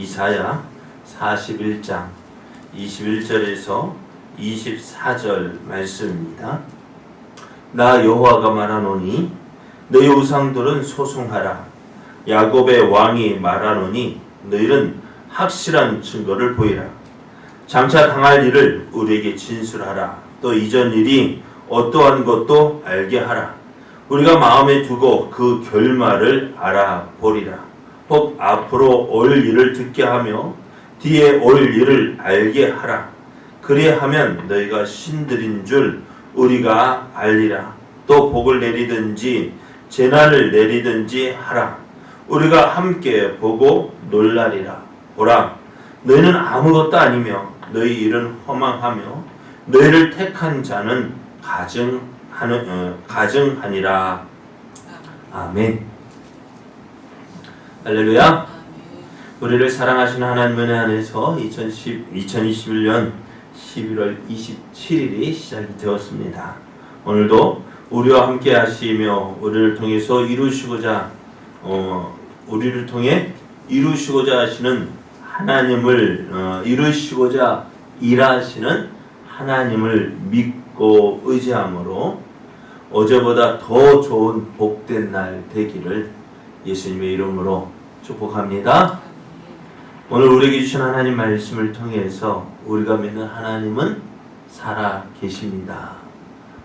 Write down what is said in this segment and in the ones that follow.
이사야 41장 21절에서 24절 말씀입니다. 나 여호와가 말하노니 너희 우상들은 소송하라. 야곱의 왕이 말하노니 너희는 확실한 증거를 보이라. 장차 당할 일을 우리에게 진술하라. 또 이전 일이 어떠한 것도 알게 하라. 우리가 마음에 두고 그 결말을 알아보리라 혹 앞으로 올 일을 듣게 하며 뒤에 올 일을 알게 하라 그리하면 너희가 신들인 줄 우리가 알리라. 또 복을 내리든지 재난을 내리든지 하라. 우리가 함께 보고 놀라리라. 보라, 너희는 아무것도 아니며 너희 일은 허망하며 너희를 택한 자는 가증하는 어, 가증하니라. 아멘. 할렐루야. 우리를 사랑하시는 하나님 은혜 안에서 2010, 2021년 11월 27일이 시작이 되었습니다. 오늘도 우리와 함께 하시며 우리를 통해서 이루시고자 어, 우리를 통해 이루시고자 하시는 하나님을 어, 이루시고자 일하시는 하나님을 믿고 의지함으로 어제보다 더 좋은 복된 날 되기를 예수님의 이름으로 축복합니다. 오늘 우리에게 주신 하나님 말씀을 통해서 우리가 믿는 하나님은 살아 계십니다.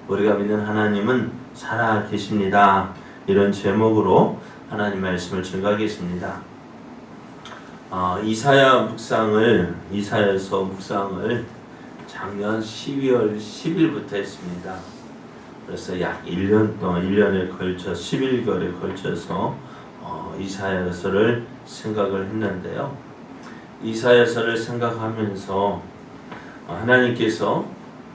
우리가 믿는 하나님은 살아 계십니다. 이런 제목으로 하나님 말씀을 증가하겠습니다. 어, 이사야 묵상을 이사야서 묵상을 작년 12월 10일부터 했습니다. 그래서 약 1년 동안 1년에 걸쳐 11개월에 걸쳐서 어, 이사야서를 생각을 했는데요. 이사야서를 생각하면서 하나님께서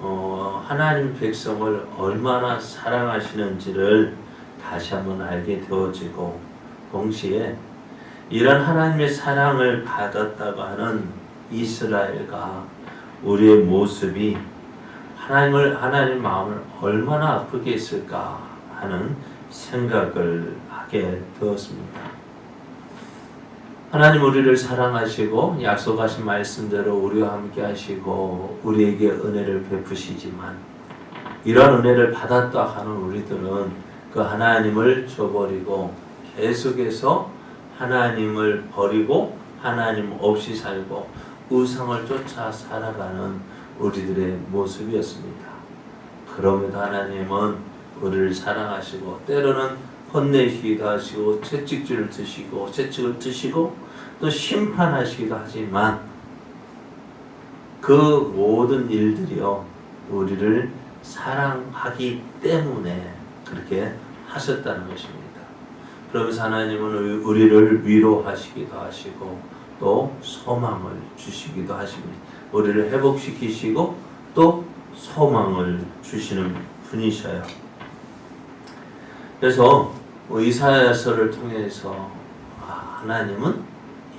어, 하나님 백성을 얼마나 사랑하시는지를 다시 한번 알게 되어지고 동시에 이런 하나님의 사랑을 받았다고 하는 이스라엘과 우리의 모습이 하나님을 하나님 마음을 얼마나 아프게 했을까 하는 생각을 하게 되었습니다. 하나님 우리를 사랑하시고 약속하신 말씀대로 우리와 함께 하시고 우리에게 은혜를 베푸시지만 이러한 은혜를 받았다 하는 우리들은 그 하나님을 저버리고 계속해서 하나님을 버리고 하나님 없이 살고 우상을 쫓아 살아가는 우리들의 모습이었습니다. 그럼에도 하나님은 우리를 사랑하시고 때로는 혼내시기도 하시고 채찍질을 드시고 채찍을 드시고 또 심판하시기도 하지만 그 모든 일들이요 우리를 사랑하기 때문에 그렇게 하셨다는 것입니다. 그러면서 하나님은 우리를 위로하시기도 하시고 또 소망을 주시기도 하십니다. 우리를 회복시키시고 또 소망을 주시는 분이셔요. 그래서 이사야서를 통해서 아, 하나님은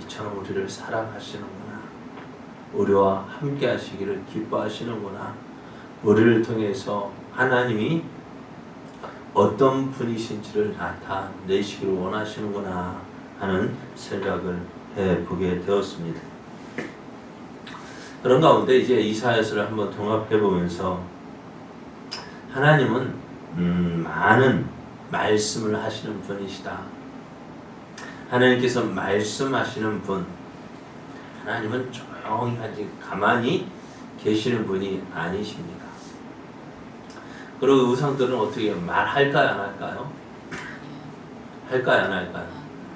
이처럼 우리를 사랑하시는구나. 우리와 함께 하시기를 기뻐하시는구나. 우리를 통해서 하나님이 어떤 분이신지를 나타내시기를 원하시는구나 하는 생각을 해보게 되었습니다. 그런 가운데 이제 이사야서를 한번 통합해 보면서 하나님은 음, 많은 말씀을 하시는 분이시다. 하나님께서 말씀하시는 분, 하나님은 조용히 하지 가만히 계시는 분이 아니십니다. 그리고 우상들은 어떻게 말할까요, 안 할까요? 할까요, 안 할까요?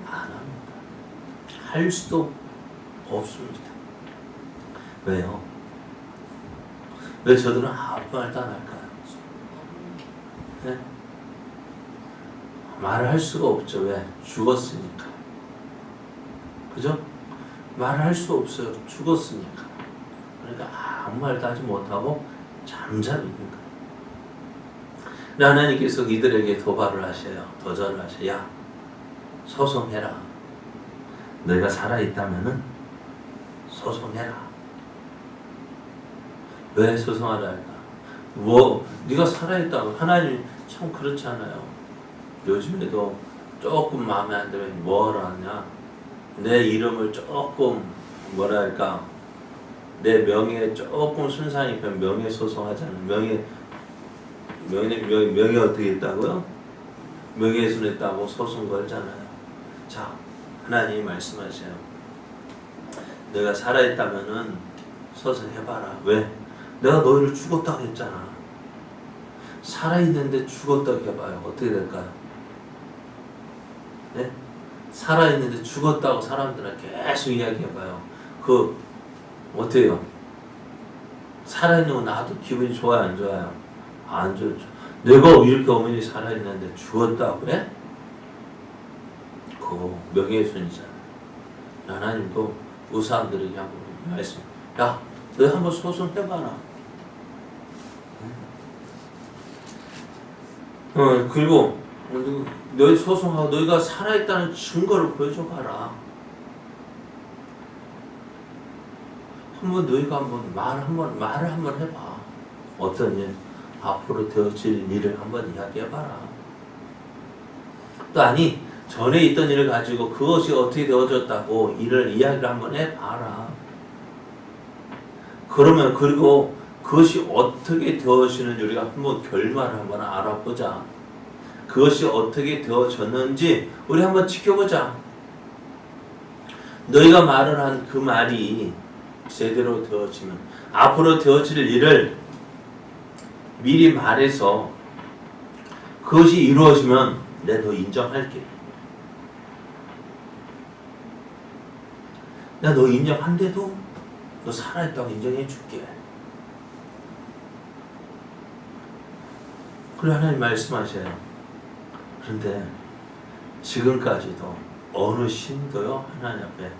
안 합니다. 할 수도 없습니다. 왜요? 왜 저들은 아무 말도 안 할까요? 네? 말을 할 수가 없죠. 왜? 죽었으니까. 그죠? 말을 할 수 없어요. 죽었으니까. 그러니까 아무 말도 하지 못하고 잠잠 있는 거예요. 하나님께서 이들에게 도발을 하셔요. 도전을 하셔요. 야, 소송해라. 너희가 살아있다면은 소송해라. 왜 소송하라 할까? 뭐, 네가 살아있다고. 하나님 참 그렇지 않아요. 요즘에도 조금 마음에 안 들면 뭐하러 하냐? 내 이름을 조금 뭐랄까 내 명예에 조금 손상이 면 명예 소송하잖아요. 명예 명예 명예, 명예 어떻게 했다고요? 명예훼손했다고 소송 걸잖아요. 자 하나님이 말씀하세요. 내가 살아있다면은 서서 해봐라. 왜? 내가 너희를 죽었다고 했잖아. 살아있는데 죽었다고 해봐요. 어떻게 될까요? 네? 살아있는데 죽었다고 사람들한테 계속 이야기해봐요. 그 어때요? 살아있는 거 나도 기분이 좋아요, 안 좋아요? 안 좋죠. 내가 이렇게 어머니 살아있는데 죽었다고 해? 그거 명예훼손이잖아. 하나님도 의사들에게 한번 말씀. 야, 너 한번 소송해봐라. 어 그리고 너희 소송하고 너희가 살아있다는 증거를 보여줘봐라. 한번 너희가 한번 말 한번 말을 한번 해봐. 어떤 일 앞으로 되어질 일을 한번 이야기해봐라. 또 아니 전에 있던 일을 가지고 그것이 어떻게 되어졌다고 일을 이야기를 한번 해봐라. 그러면 그리고 그것이 어떻게 되어지는지 우리가 한번 결말을 한번 알아보자. 그것이 어떻게 되어졌는지 우리 한번 지켜보자. 너희가 말을 한 그 말이 제대로 되어지면 앞으로 되어질 일을 미리 말해서 그것이 이루어지면 내가 너 인정할게. 내가 너 인정한데도 너 살아있다고 인정해 줄게. 그래 하나님 말씀하셔요. 그런데 지금까지도 어느 신도요 하나님 앞에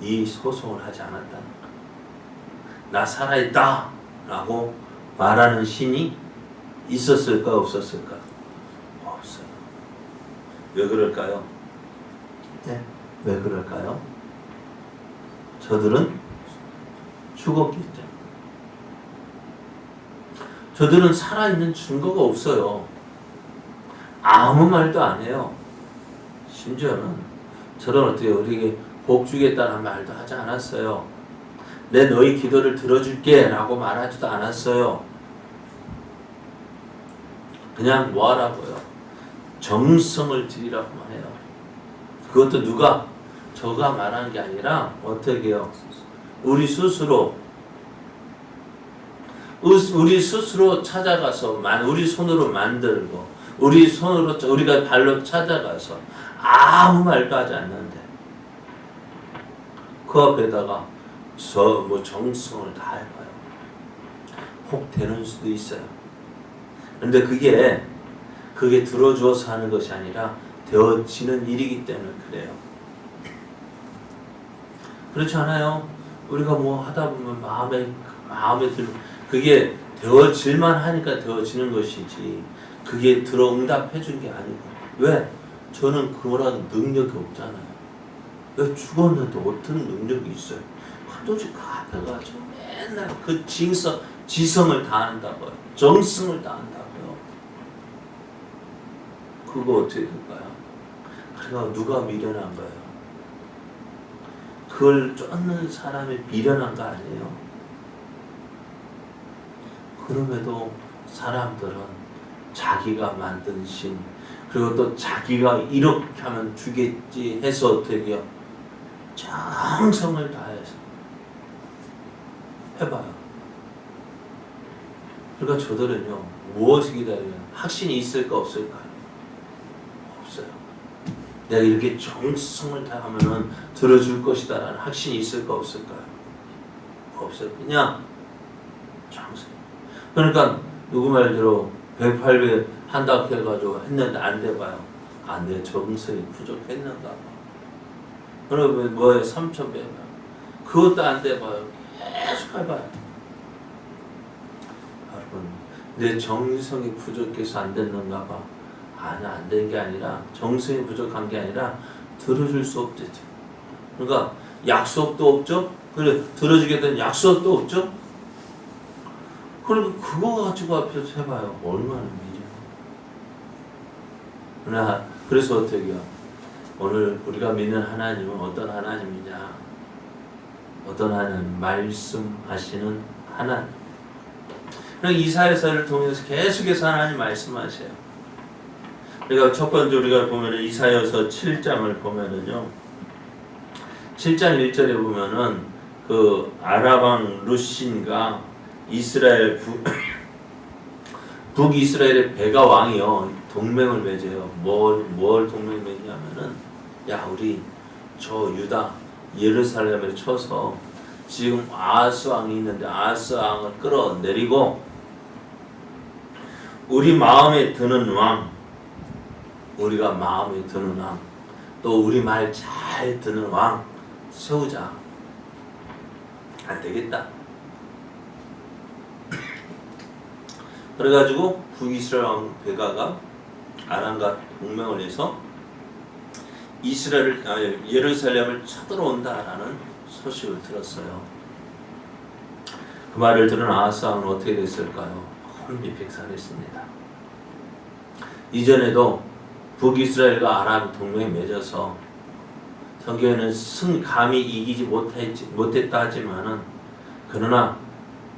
이 소송을 하지 않았다는 거. 나 살아있다 라고 말하는 신이 있었을까 없었을까? 없어요. 왜 그럴까요? 네. 왜 그럴까요? 저들은 죽었기 때문에. 저들은 살아있는 증거가 없어요. 아무 말도 안 해요. 심지어는 저런 어떻게 우리에게 복 주겠다는 말도 하지 않았어요. 내 너희 기도를 들어줄게 라고 말하지도 않았어요. 그냥 뭐 하라고요? 정성을 드리라고만 해요. 그것도 누가? 저가 말하는 게 아니라 어떻게 해요? 우리 스스로 우리 스스로 찾아가서 우리 손으로 만들고 우리 손으로 우리가 발로 찾아가서 아무 말도 하지 않는데 그 앞에다가 저 뭐 정성을 다 해봐요. 혹 되는 수도 있어요. 근데 그게 그게 들어주어서 하는 것이 아니라 되어지는 일이기 때문에 그래요. 그렇지 않아요? 우리가 뭐 하다 보면 마음에 마음에 들 그게 되어질만 하니까 되어지는 것이지 그게 들어 응답해 준 게 아니고 왜? 저는 그런 능력이 없잖아요. 왜 죽었는데 어떤 능력이 있어요? 도대체 그 앞에 가지고 맨날 그 징성, 지성을 다한다고요. 정성을 다한다고요. 그거 어떻게 될까요? 그래가 누가 미련한 거예요? 그걸 쫓는 사람이 미련한 거 아니에요? 그럼에도 사람들은 자기가 만든 신 그리고 또 자기가 이렇게 하면 주겠지 해서 해요? 정성을 다해서 해봐요. 그러니까 저들은요 무엇을 기다리면 확신이 있을까 없을까요? 없어요. 내가 이렇게 정성을 다하면은 들어줄 것이다라는 확신이 있을까 없을까요? 없어요. 그냥 정성. 그러니까 누구 말대로 108배 한다고 해가지고 했는데 안 돼봐요. 안 돼. 정성이 부족했는가 봐. 그러면 뭐에 3천 배 그것도 안 돼봐요. 계속 해봐요. 여러분, 내 정성이 부족해서 안 됐는가 봐. 아니, 안 된 게 아니라, 정성이 부족한 게 아니라, 들어줄 수 없대죠. 그러니까, 약속도 없죠? 그래, 들어주겠다는 약속도 없죠? 그리고 그거 가지고 앞에서 해봐요. 얼마나 미려. 그래서 어떻게 해요? 오늘 우리가 믿는 하나님은 어떤 하나님이냐? 어떤 하나님? 말씀하시는 하나님. 그럼 이사야서를 통해서 계속해서 하나님 말씀하세요. 그러니까 첫 번째 우리가 보면은 이사야서 7장을 보면은요. 7장 1절에 보면은 그 아라방 루신과 이스라엘 북 북이스라엘의 베가 왕이요 동맹을 맺어요. 뭘, 뭘 동맹 맺냐면은 야 우리 저 유다 예루살렘을 쳐서 지금 아하스 왕이 있는데 아하스 왕을 끌어내리고 우리 마음에 드는 왕 우리가 마음에 드는 왕 또 우리 말잘 듣는 왕 세우자 안 되겠다. 그래가지고 북이스라엘 왕 베가가 아람과 동맹을 해서 이스라엘 아, 예루살렘을 쳐들어온다라는 소식을 들었어요. 그 말을 들은 아하스 왕은 어떻게 됐을까요? 혼비백산했습니다. 이전에도 북이스라엘과 아람 동맹이 맺어서 성경에는 승 감히 이기지 못했지, 못했다 하지만은 그러나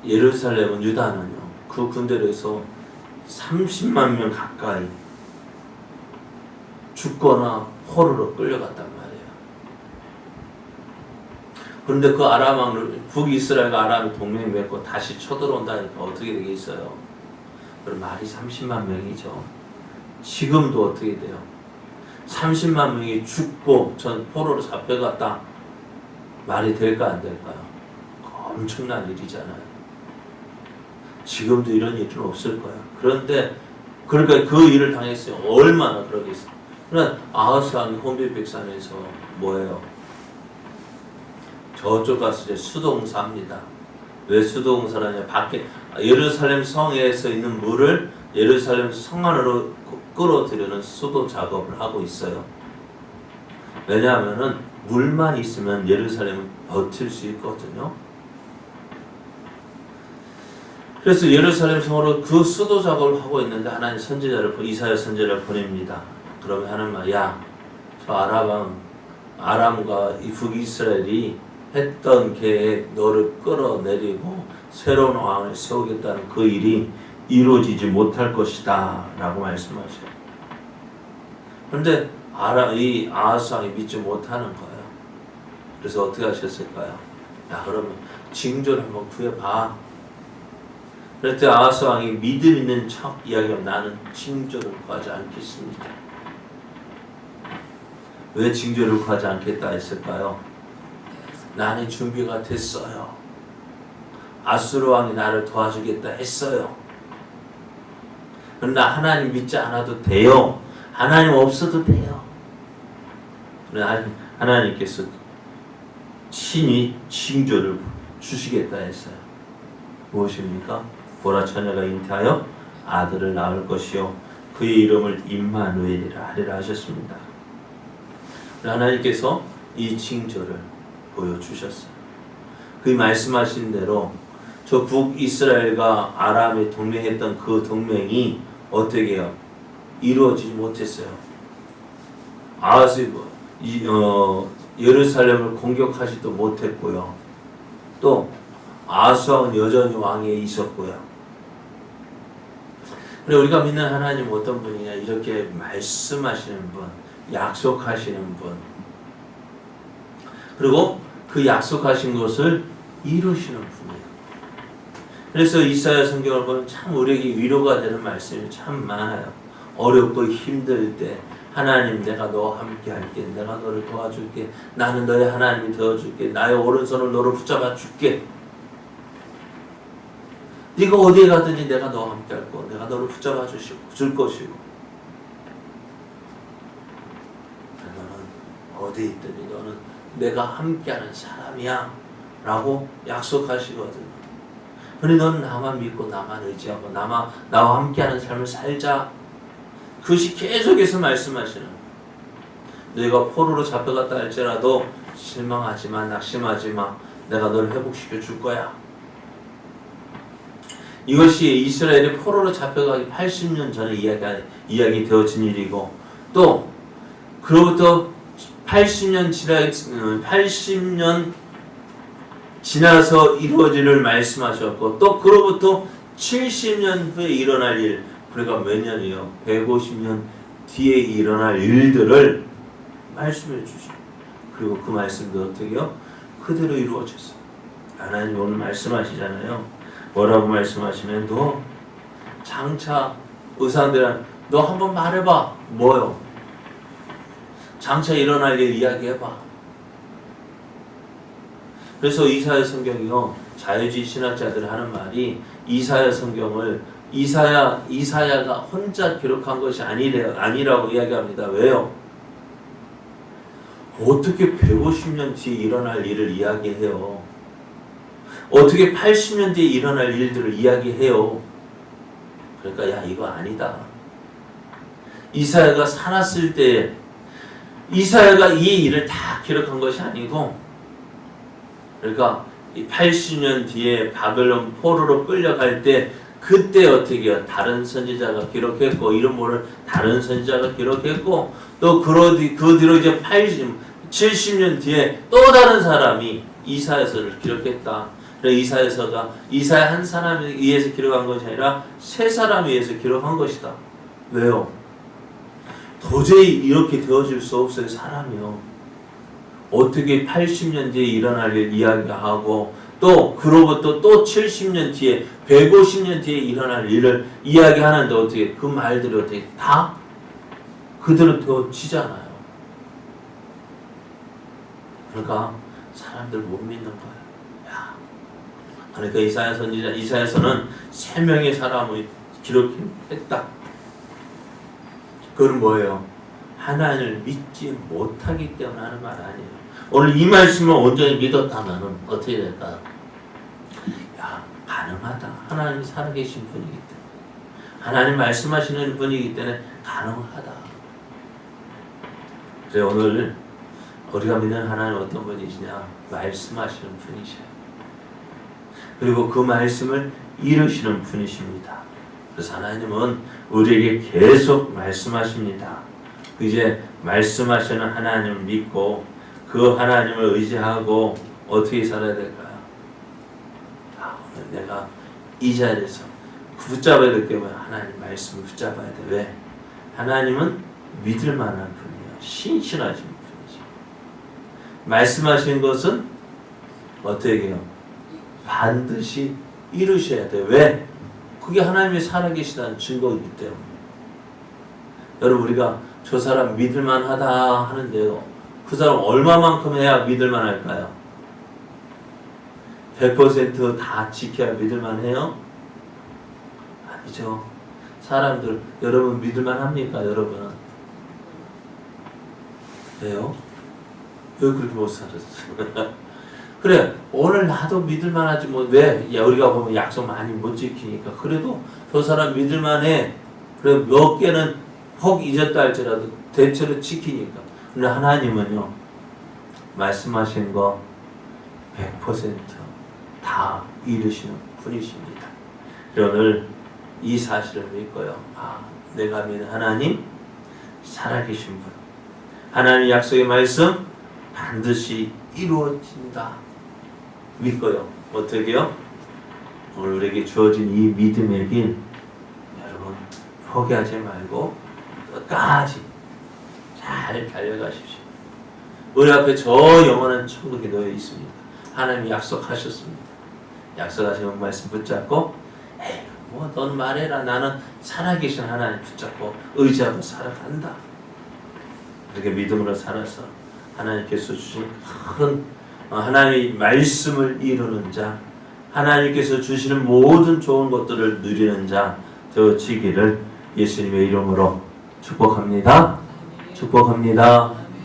예루살렘은 유다는요 그 군대에서 30만 명 가까이 죽거나 포로로 끌려갔단 말이에요. 그런데 그 아람 왕을 북이스라엘과 아람이 동맹 맺고 다시 쳐들어온다니까 어떻게 되겠어요? 그럼 말이 30만 명이죠. 지금도 어떻게 돼요? 30만 명이 죽고 전 포로로 잡혀갔다. 말이 될까 안 될까요? 엄청난 일이잖아요. 지금도 이런 일은 없을 거야. 그런데 그러니까 그 일을 당했어요. 얼마나 그러겠어요. 그러나 아하스 왕이 혼비백산에서 뭐예요? 저쪽 가서 이제 수동사합니다. 왜 수동사라냐? 밖에 예루살렘 성에서 있는 물을 예루살렘 성 안으로 끌어들이는 수도 작업을 하고 있어요. 왜냐하면은 물만 있으면 예루살렘은 버틸 수 있거든요. 그래서 예루살렘 성으로 그 수도 작업을 하고 있는데 하나님 선지자를 이사야 선지자를 보냅니다. 그러면 하는 말, 야, 저 아람왕, 아람과 이 북이스라엘이 했던 계획 너를 끌어내리고 새로운 왕을 세우겠다는 그 일이 이루어지지 못할 것이다 라고 말씀하셔요. 그런데 아라, 이 아하스 왕이 믿지 못하는 거예요. 그래서 어떻게 하셨을까요? 야 그러면 징조를 한번 구해봐. 때 아하스 왕이 믿음 있는 척 이야기하면 나는 징조를 구하지 않겠습니다. 왜 징조를 구하지 않겠다 했을까요? 나는 준비가 됐어요. 아수르 왕이 나를 도와주겠다 했어요. 그러나 하나님 믿지 않아도 돼요. 하나님 없어도 돼요. 하나님께서 친히 징조를 주시겠다 했어요. 무엇입니까? 보라 처녀가 잉태하여 아들을 낳을 것이요 그의 이름을 임마누엘이라 하리라 하셨습니다. 하나님께서 이 징조를 보여주셨어요. 그 말씀하신 대로 저 북이스라엘과 아람이 동맹했던 그 동맹이 어떻게 해요? 이루어지지 못했어요. 아하스 이, 어, 예루살렘을 공격하지도 못했고요. 또 왕은 여전히 왕위에 있었고요. 그래 우리가 믿는 하나님 어떤 분이냐 이렇게 말씀하시는 분, 약속하시는 분, 그리고 그 약속하신 것을 이루시는 분이에요. 그래서 이사야 성경을 보면 참 우리에게 위로가 되는 말씀이 참 많아요. 어렵고 힘들 때 하나님 내가 너와 함께 할게. 내가 너를 도와줄게. 나는 너의 하나님이 되어줄게. 나의 오른손을 너를 붙잡아 줄게. 네가 어디에 가든지 내가 너와 함께 할 거. 내가 너를 붙잡아 주시고 줄 것이고. 너는 어디 있든지 너는 내가 함께하는 사람이야. 라고 약속하시거든요. 그러니 너는 나만 믿고 나만 의지하고 나만 나와 함께하는 삶을 살자. 그것이 계속해서 말씀하시는. 너희가 포로로 잡혀갔다 할지라도 실망하지 마, 낙심하지 마. 내가 너를 회복시켜 줄 거야. 이것이 이스라엘이 포로로 잡혀가기 80년 전에 이야기, 이야기 되어진 일이고 또 그로부터 80년 지나 80년 지나서 이루어지를 말씀하셨고 또 그로부터 70년 후에 일어날 일 그러니까 몇 년이요? 150년 뒤에 일어날 일들을 말씀해 주시고 그리고 그 말씀도 어떻게요? 그대로 이루어졌어요. 하나님 오늘 말씀하시잖아요. 뭐라고 말씀하시면 너 장차 의사들은 너 한번 말해봐. 뭐요? 장차 일어날 일 이야기해봐. 그래서 이사야 성경이요 자유주의 신학자들 하는 말이 이사야 성경을 이사야 이사야가 혼자 기록한 것이 아니래 아니라고 이야기합니다. 왜요? 어떻게 150년 뒤에 일어날 일을 이야기해요? 어떻게 80년 뒤에 일어날 일들을 이야기해요? 그러니까 야 이거 아니다. 이사야가 살았을 때 이사야가 이 일을 다 기록한 것이 아니고 그러니까 이 80년 뒤에 바벨론 포로로 끌려갈 때 그때 어떻게 해요? 다른 선지자가 기록했고 이런 뭐를 다른 선지자가 기록했고 또 그로 뒤- 그 뒤로 이제 80, 70년 뒤에 또 다른 사람이 이사야서를 기록했다. 그래서 이사야서가 이사야 한 사람에 의해서 기록한 것이 아니라 세 사람에 의해서 기록한 것이다. 왜요? 도저히 이렇게 되어질 수 없어요, 사람이요. 어떻게 80년 뒤에 일어날 일 이야기하고 또 그로부터 또 70년 뒤에 150년 뒤에 일어날 일을 이야기하는데 어떻게 그 말들이 어떻게 다 그대로 되어지잖아요. 그러니까 사람들 못 믿는 거예요. 야. 그러니까 이사야 선지자 이사야서는 세 명의 사람을 기록했다. 그건 뭐예요? 하나님을 믿지 못하기 때문에 하는 말 아니에요. 오늘 이 말씀을 온전히 믿었다면 어떻게 될까요? 야, 가능하다. 하나님이 살아계신 분이기 때문에. 하나님 말씀하시는 분이기 때문에 가능하다. 그래서 오늘 우리가 믿는 하나님 어떤 분이시냐? 말씀하시는 분이셔요. 그리고 그 말씀을 이루시는 분이십니다. 그래서 하나님은 우리에게 계속 말씀하십니다. 이제 말씀하시는 하나님을 믿고 그 하나님을 의지하고 어떻게 살아야 될까요? 아, 내가 이 자리에서 붙잡아야 될 게 뭐야? 하나님 말씀을 붙잡아야 돼. 왜? 하나님은 믿을 만한 분이야. 신실하신 분이지. 말씀하신 것은 어떻게 해요? 반드시 이루셔야 돼. 왜? 그게 하나님이 살아계시다는 증거이기 때문에. 여러분 우리가 저 사람 믿을만 하다 하는데요. 그 사람 얼마만큼 해야 믿을만 할까요? 100%다 지켜야 믿을만 해요? 아니죠. 사람들 여러분 믿을만 합니까, 여러분은? 왜요? 왜 그렇게 못 살았어요? 그래 오늘 나도 믿을 만하지 뭐 왜? 야 우리가 보면 약속 많이 못 지키니까 그래도 저 사람 믿을 만해. 그래 몇 개는 혹 잊었다 할지라도 대체로 지키니까. 근데 하나님은요 말씀하신 거 100%다 이루시는 분이십니다. 오늘 이 사실을 믿고요. 아, 내가 믿는 하나님 살아계신 분. 하나님 약속의 말씀 반드시 이루어진다. 믿고요. 어떻게요? 오늘 우리에게 주어진 이 믿음의 길 여러분 포기하지 말고 끝까지 잘 달려가십시오. 우리 앞에 저 영원한 천국이 놓여 있습니다. 하나님이 약속하셨습니다. 약속하신 말씀 붙잡고 뭐넌 말해라 나는 살아계신 하나님 붙잡고 의지하고 살아간다. 그렇게 믿음으로 살아서 하나님께서 주신 큰 어, 하나님의 말씀을 이루는 자, 하나님께서 주시는 모든 좋은 것들을 누리는 자 되어지기를 예수님의 이름으로 축복합니다. 축복합니다.